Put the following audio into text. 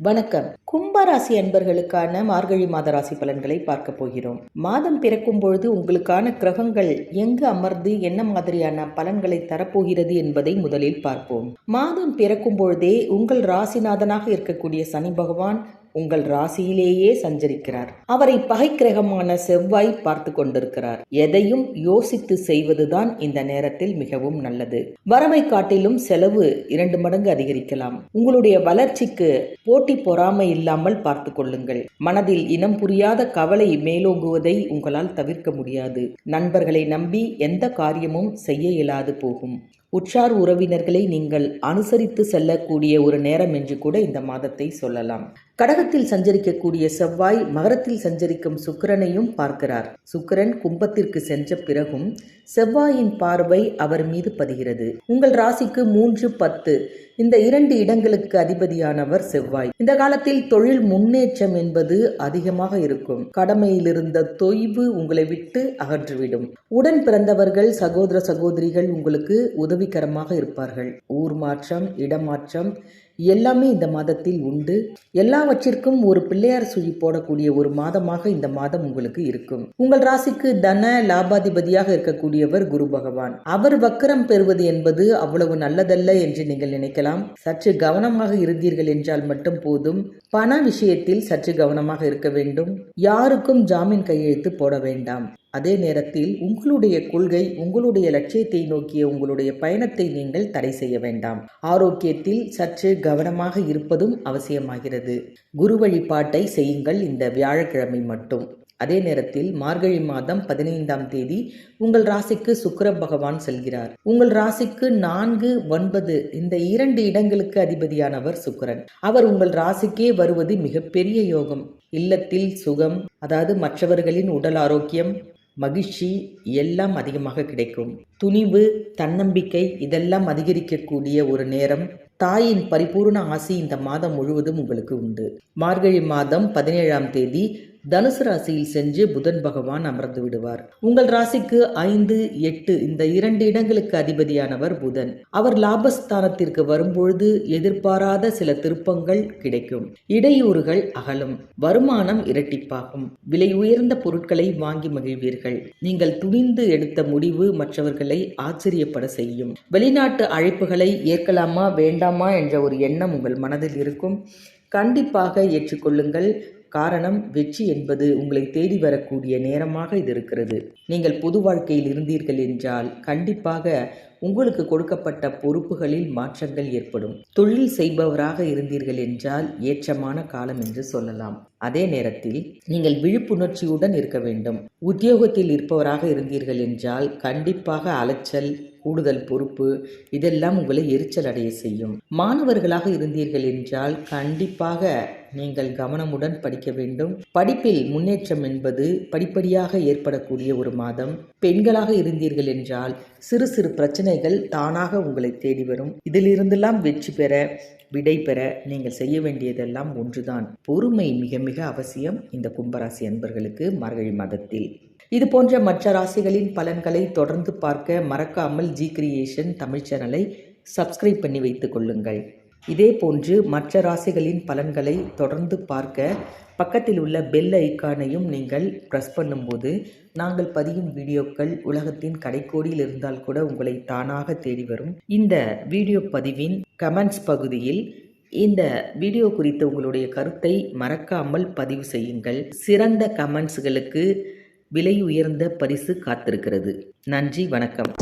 வணக்கம். கும்பராசி அன்பர்களுக்கான மார்கழி மாத ராசி பலன்களை பார்க்க போகிறோம். மாதம் பிறக்கும் பொழுது உங்களுக்கான கிரகங்கள் எங்கு அமர்ந்து என்ன மாதிரியான பலன்களை தரப்போகிறது என்பதை முதலில் பார்ப்போம். மாதம் பிறக்கும் பொழுதே உங்கள் ராசிநாதனாக இருக்கக்கூடிய சனி பகவான் உங்கள் ராசியிலேயே சஞ்சரிக்கிறார். அவரை பகை கிரகமான செவ்வாய் பார்த்து கொண்டிருக்கிறார். எதையும் யோசித்து செய்வதுதான் இந்த நேரத்தில் மிகவும் நல்லது. வரவை காட்டிலும் செலவு இரண்டு மடங்கு அதிகரிக்கலாம். உங்களுடைய வளர்ச்சிக்கு போட்டி பொறாமை இல்லாமல் பார்த்து கொள்ளுங்கள். மனதில் இனம் புரியாத கவலை மேலோங்குவதை உங்களால் தவிர்க்க முடியாது. நண்பர்களை நம்பி எந்த காரியமும் செய்ய இயலாது போகும். உற்றார் உறவினர்களை நீங்கள் அனுசரித்து செல்லக்கூடிய ஒரு நேரம் என்று கூட இந்த மாதத்தை சொல்லலாம். கடகத்தில் சஞ்சரிக்கக்கூடிய செவ்வாய் மகரத்தில் சஞ்சரிக்கும் சுக்கிரனையும் பார்க்கிறார். சுக்கிரன் கும்பத்திற்கு சென்ற பிறகும் செவ்வாயின் பார்வை அவர் மீது பதிகிறது. உங்கள் ராசிக்கு மூன்று பத்து. இந்த இரண்டு இடங்களுக்கு அதிபதியானவர் செவ்வாய். இந்த காலத்தில் தொழில் முன்னேற்றம் என்பது அதிகமாக இருக்கும். கடமையில் இருந்த தொய்வு உங்களை விட்டு அகற்றிவிடும் உடன் பிறந்தவர்கள் சகோதர சகோதரிகள் உங்களுக்கு உதவிகரமாக இருப்பார்கள். ஊர் மாற்றம் இடமாற்றம் எல்லாமே இந்த மாதத்தில் உண்டு. எல்லாவற்றிற்கும் ஒரு பிள்ளையார் சுழி போடக்கூடிய ஒரு மாதமாக இந்த மாதம் உங்களுக்கு இருக்கும். உங்கள் ராசிக்கு தன லாபாதிபதியாக இருக்கக்கூடியவர் குரு பகவான். அவர் வக்கரம் பெறுவது என்பது அவ்வளவு நல்லதல்ல என்று நீங்கள் நினைக்கலாம். சற்று கவனமாக இருந்தீர்கள் என்றால் மட்டும் போதும். பண விஷயத்தில் சற்று கவனமாக இருக்க வேண்டும். யாருக்கும் ஜாமீன் கையெழுத்து போட வேண்டாம். அதே நேரத்தில் உங்களுடைய கொள்கை உங்களுடைய லட்சியத்தை நோக்கிய உங்களுடைய பயணத்தை நீங்கள் தடை செய்ய வேண்டாம். ஆரோக்கியத்தில் சற்று கவனமாக இருப்பதும் அவசியமாகிறது. குரு வழிபாட்டை செய்யுங்கள் இந்த வியாழக்கிழமை மட்டும். அதே நேரத்தில் மார்கழி மாதம் பதினைந்தாம் தேதி உங்கள் ராசிக்கு சுக்கர பகவான் செல்கிறார். உங்கள் ராசிக்கு நான்கு ஒன்பது இந்த இரண்டு இடங்களுக்கு அதிபதியானவர் சுக்கரன். அவர் உங்கள் ராசிக்கே வருவது மிகப்பெரிய யோகம். இல்லத்தில் சுகம் அதாவது மற்றவர்களின் உடல் ஆரோக்கியம் மகிழ்ச்சி எல்லாம் அதிகமாக கிடைக்கும். துணிவு தன்னம்பிக்கை இதெல்லாம் அதிகரிக்கக்கூடிய ஒரு நேரம். தாயின் பரிபூர்ண ஆசி இந்த மாதம் முழுவதும் உங்களுக்கு உண்டு. மார்கழி மாதம் பதினேழாம் தேதி தனுசு ராசியில் சென்று புதன் பகவான் அமர்ந்து விடுவார். உங்கள் ராசிக்கு ஐந்து எட்டு இந்த இரண்டு இடங்களுக்கு அதிபதியானவர் புதன். அவர் லாபஸ்தானத்திற்கு வரும்பொழுது எதிர்பாராத சில திருப்பங்கள் கிடைக்கும். இடையூறுகள் அகலும். வருமானம் இரட்டிப்பாகும். விலை உயர்ந்த பொருட்களை வாங்கி மகிழ்வீர்கள். நீங்கள் துணிந்து எடுத்த முடிவு மற்றவர்களை ஆச்சரியப்பட செய்யும். வெளிநாட்டு அழைப்புகளை ஏற்கலாமா வேண்டாமா என்ற ஒரு எண்ணம் உங்கள் மனதில் இருக்கும். கண்டிப்பாக ஏற்றுக்கொள்ளுங்கள். காரணம் வெற்றி என்பது உங்களை தேடி வரக்கூடிய நேரமாக இது இருக்கிறது. நீங்கள் பொது வாழ்க்கையில் இருந்தீர்கள் என்றால் கண்டிப்பாக உங்களுக்கு கொடுக்கப்பட்ட பொறுப்புகளில் மாற்றங்கள் ஏற்படும். தொழில் செய்பவராக இருந்தீர்கள் என்றால் ஏற்றமான காலம் என்று சொல்லலாம். அதே நேரத்தில் நீங்கள் விழிப்புணர்ச்சியுடன் இருக்க வேண்டும். உத்தியோகத்தில் இருப்பவராக இருந்தீர்கள் என்றால் கண்டிப்பாக அலைச்சல் கூடுதல் பொறுப்பு இதெல்லாம் உங்களை எரிச்சல் அடைய செய்யும். மாணவர்களாக இருந்தீர்கள் என்றால் கண்டிப்பாக நீங்கள் கவனமுடன் படிக்க வேண்டும். படிப்பில் முன்னேற்றம் என்பது படிப்படியாக ஏற்படக்கூடிய ஒரு மாதம். பெண்களாக இருந்தீர்கள் என்றால் சிறு சிறு பிரச்சனைகள் தானாக உங்களை தேடி வரும். இதிலிருந்தெல்லாம் வெற்றி பெற விடை பெற நீங்கள் செய்ய வேண்டியதெல்லாம் ஒன்றுதான். பொறுமை மிக மிக அவசியம். இந்த கும்பராசி அன்பர்களுக்கு மார்கழி மாதத்தில். இது போன்ற மற்ற ராசிகளின் பலன்களை தொடர்ந்து பார்க்க மறக்காமல் ஜி கிரியேஷன் தமிழ் சேனலை சப்ஸ்கிரைப் பண்ணி வைத்துக் கொள்ளுங்கள். இதே போன்று மற்ற ராசிகளின் பலன்களை தொடர்ந்து பார்க்க பக்கத்தில் உள்ள பெல் ஐக்கானையும் நீங்கள் ப்ரெஸ் பண்ணும்போது நாங்கள் பதியும் வீடியோக்கள் உலகத்தின் கடைக்கோடியில் இருந்தால் கூட உங்களை தானாக தேடி வரும். இந்த வீடியோ பதிவின் கமெண்ட்ஸ் பகுதியில் இந்த வீடியோ குறித்த உங்களுடைய கருத்தை மறக்காமல் பதிவு செய்யுங்கள். சிறந்த கமெண்ட்ஸ்களுக்கு விலை உயர்ந்த பரிசு காத்திருக்கிறது. நன்றி வணக்கம்.